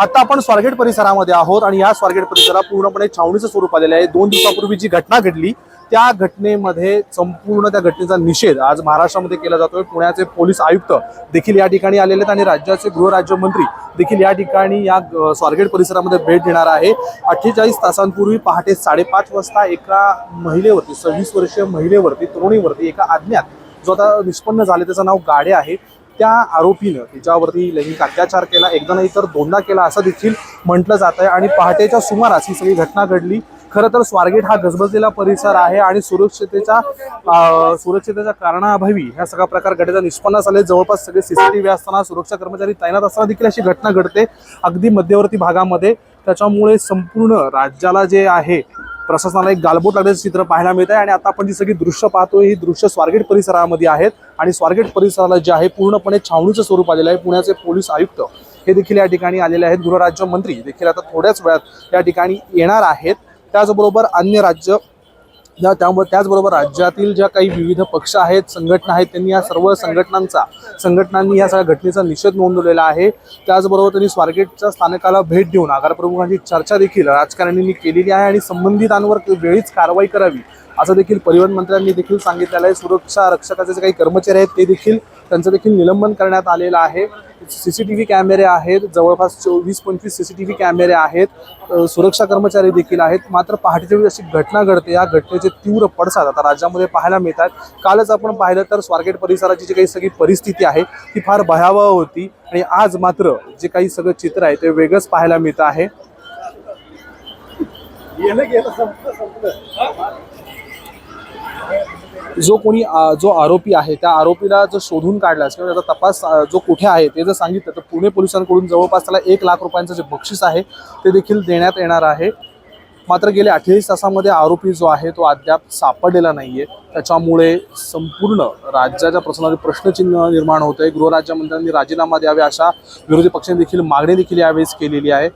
आता आपण स्वारगेट परिसरामध्ये आहोत आणि या स्वारगेट परिसरात पूर्णपणे छावणीचं स्वरूप आलेलं आहे. दोन दिवसापूर्वी जी घटना घडली त्या घटनेमध्ये संपूर्ण त्या घटनेचा निषेध आज महाराष्ट्रामध्ये केला जातोय. पुण्याचे पोलीस आयुक्त देखील या ठिकाणी आलेले आहेत आणि राज्याचे गृहराज्यमंत्री देखील या ठिकाणी या स्वारगेट परिसरामध्ये भेट देणार आहे. अठ्ठेचाळीस तासांपूर्वी पहाटे साडेपाच वाजता एका महिलेवरती सव्वीस वर्षीय महिलेवरती तरुणीवरती एका अज्ञात जो आता निष्पन्न झाले त्याचं नाव गाडे आहे. त्या आरोपीनं तिच्यावरती लैंगिक अत्याचार केला एकदा नाही तर दोनदा केला असं देखील म्हटलं जात आहे. आणि पहाटेच्या सुमारास ही सगळी घटना घडली. खरं तर स्वारगेट हा गजबजलेला परिसर आहे आणि सुरक्षितेच्या सुरक्षितेच्या कारणाअभावी ह्या सगळा प्रकार घडण्याचा निष्पन्न झाले. जवळपास सगळे सीसीटीव्ही असताना सुरक्षा कर्मचारी तैनात असताना देखील अशी घटना घडते अगदी मध्यवर्ती भागामध्ये. त्याच्यामुळे संपूर्ण राज्याला जे आहे प्रशासनाला एक गालबोट लागल्याचं चित्र पाहायला मिळत आहे आणि आता आपण जी सगळी दृश्य पाहतोय ही दृश्य स्वारगेट परिसरामध्ये आहेत. आणि स्वारगेट परिसराला जे आहे पूर्णपणे छावणीचं स्वरूप आलेलं आहे. पुण्याचे पोलीस आयुक्त हे देखील या ठिकाणी आलेले आहेत. गृहराज्यमंत्री देखील आता थोड्याच वेळात या ठिकाणी येणार आहेत. त्याचबरोबर अन्य राज्य या त्यामुळे त्याचबरोबर राज्यातील ज्या काही विविध पक्ष आहेत संघटना आहेत त्यांनी या सर्व संघटनांचा संघटनांनी या सगळ्या घटनेचा निषेध नोंदवलेला आहे. त्याचबरोबर त्यांनी स्वारगेटच्या स्थानकाला भेट देऊन आगारप्रमुखांची चर्चा देखील राजकारण्यांनी केलेली आहे आणि संबंधितांवर वेळीच कारवाई करावी असं देखील परिवहन मंत्र्यांनी देखील सांगितलेलं आहे. सुरक्षा रक्षकाचे जे काही कर्मचारी आहेत ते देखील त्यांचं देखील निलंबन करण्यात आलेलं आहे. सी सी टी व्ही कॅमेरे आहेत. जवळपास चोवीस पंचवीस सी सी टी व्ही कॅमेरे आहेत. सुरक्षा कर्मचारी देखील आहेत. मात्र पहाटेच्या वेळी अशी घटना घडते. या घटनेचे तीव्र पडसाद आता राज्यामध्ये पाहायला मिळतात. कालच आपण पाहिलं तर स्वारगेट परिसराची जी काही सगळी परिस्थिती आहे ती फार भयावह होती. आणि आज मात्र जे काही सगळं चित्र आहे ते वेगळंच पाहायला मिळतं आहे. जो कोणी जो आरोपी आहे त्या आरोपीला जर शोधून काढलास किंवा त्याचा तपास जो कुठे आहे ते जर सांगितलं तर पुणे पोलिसांकडून जवळपास त्याला एक लाख रुपयांचं जे बक्षीस आहे ते देखील देण्यात येणार आहे. मात्र गेल्या अठ्ठेचाळीस तासामध्ये आरोपी जो आहे तो अद्याप सापडलेला नाही आहे त्याच्यामुळे संपूर्ण राज्याच्या प्रश्नावर प्रश्नचिन्ह निर्माण होत आहे गृहराज्यमंत्र्यांनी राजीनामा द्यावे अशा विरोधी पक्षांनी देखील मागणी देखील यावेळेस केलेली आहे.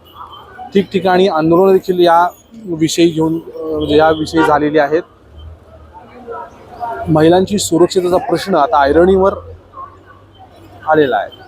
ठिकठिकाणी आंदोलन देखील या विषयी घेऊन या याविषयी झालेली आहेत. महिलांची सुरक्षिततेचा प्रश्न आता आयरणीवर आलेला आहे.